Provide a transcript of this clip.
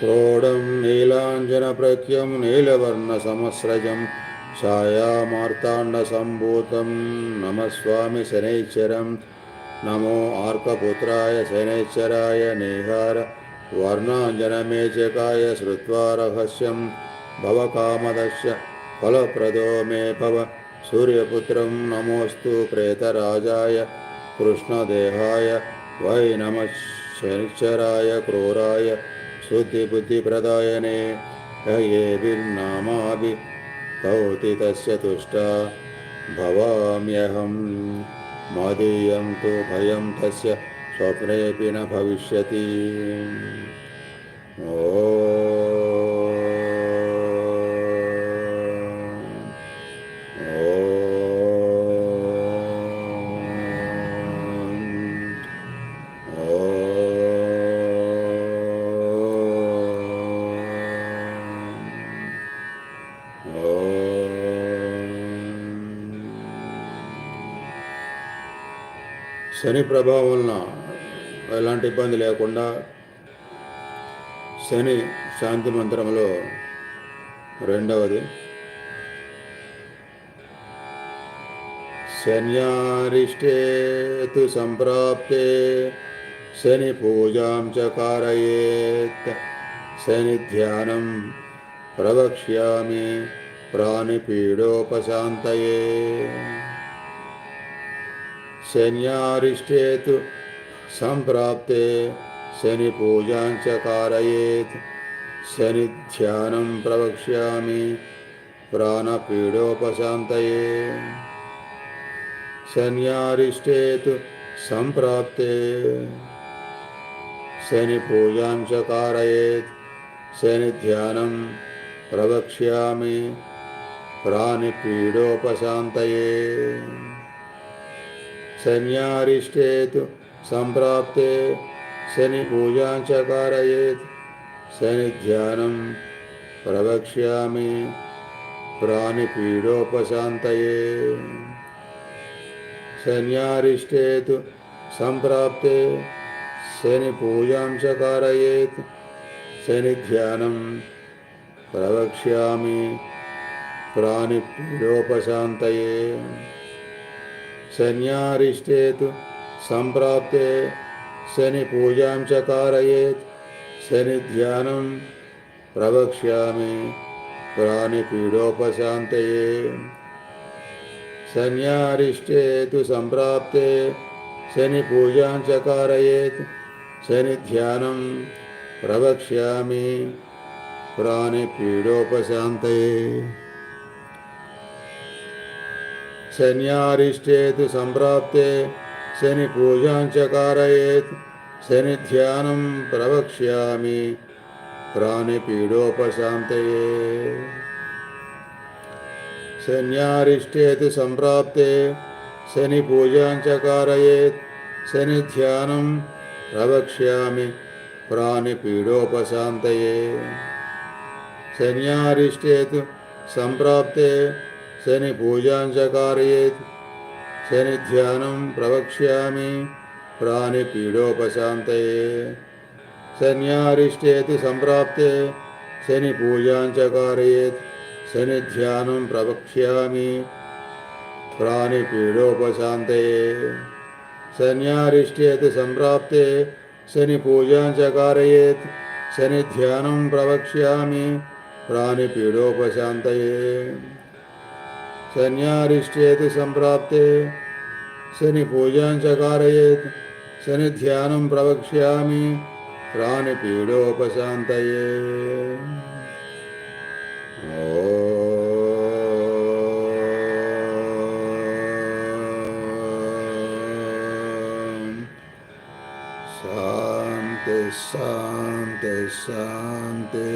క్రోడం నీలాంజనప్రఖ్యం నీలవర్ణసమస్రజం ఛాయామార్తాండసంభూతం నమస్వామి శనైశ్వరం. నమో ఆర్కపుత్రాయ శనైశ్వరాయ నేహార వర్ణాంజనమేచకాయ శ్రుత్వా రహస్యం. భవకామదశ్య ఫలప్రదో మే భవ. సూర్యపుత్రం నమోస్తు ప్రేతరాజాయ కృష్ణదేహాయ. వై నమ శనిశ్చరాయ క్రూరాయ शुद्धिबुद्धिप्रदायने हयेभिर्नामाभि कौति तस्य तुष्टा। भवाम्यहं मदीयं तु भयं तस्य स्वप्नेऽपि न भविष्यति। ॐ శని ప్రభావం వలన ఎలాంటి ఇబ్బంది లేకుండా శని శాంతి మంత్రంలో రెండవది. శన్యారిష్టే తు సంప్రాప్తే శని పూజాం చ కారయేత్. శని ధ్యానం ప్రవక్ష్యామి ప్రాణిపీడోపశాంతయే. శన్యారిష్టే తు సంప్రాప్తే శని పూజాం చ కారయేత్ శని ధ్యానం ప్రవక్ష్యామి ప్రాణపీడోపశాంతయే శన్యారిష్టే తు సంప్రాప్తే శని పూజాం చ కారయేత్ శని ధ్యానం ప్రవక్ష్యామి ప్రాణిపీడోపశాంతయే శన్యారిష్టే తు సంప్రాప్తే శని పూజాం చ కారయేత్ శని ధ్యానం ప్రవక్ష్యామి ప్రాణిపీడోపశాంతయే शन्यारिष्टे तु सम्प्राप्ते, शनिपूजां च ध्यान शनिध्यानं प्रवक्ष्यामि प्राणिपीडोपशान्तये शन्यारिष्टे संप्राप्ते शनि पूजा च कारयेत्, शनिध्यानं प्रवक्ष्यामि प्राणिपीडोपशान्तये శని సంప్రాప్తే శని పూజాం కారయేత్ శని ధ్యానం ప్రవక్ష్యామి ప్రాణిపీడోపశాంతయే శన్యారిష్టే తు సంప్రాప్తే శని పూజాం కారయేత్ శని ధ్యానం ప్రవక్ష్యామి ప్రాణిపీడోపశాంతయే శన్యారిష్టే తు సంప్రాప్తే शनि शनिपूजां च कारयेत् शनिध्यानं प्रवक्ष्यामि प्राणिपीडोपशान्तये शन्यारिष्टेति सम्प्राप्ते। शनिपूजां च कारयेत् शनिध्यानं प्रवक्ष्यामि। प्राणिपीडोपशान्तये शन्यारिष्टेति सम्प्राप्ते। शनिपूजां च कारयेत् शनिध्यानं प्रवक्ष्यामि। प्राणिपीडोपशान्तये शनियाष्टेत संप्राप्ते। शनि सम्प्राप्ते शनिपूजाञ्च शनि शनिध्यानं प्रवक्ष्यामि। प्राणि पीडोपशान्तये शांति शांति शांति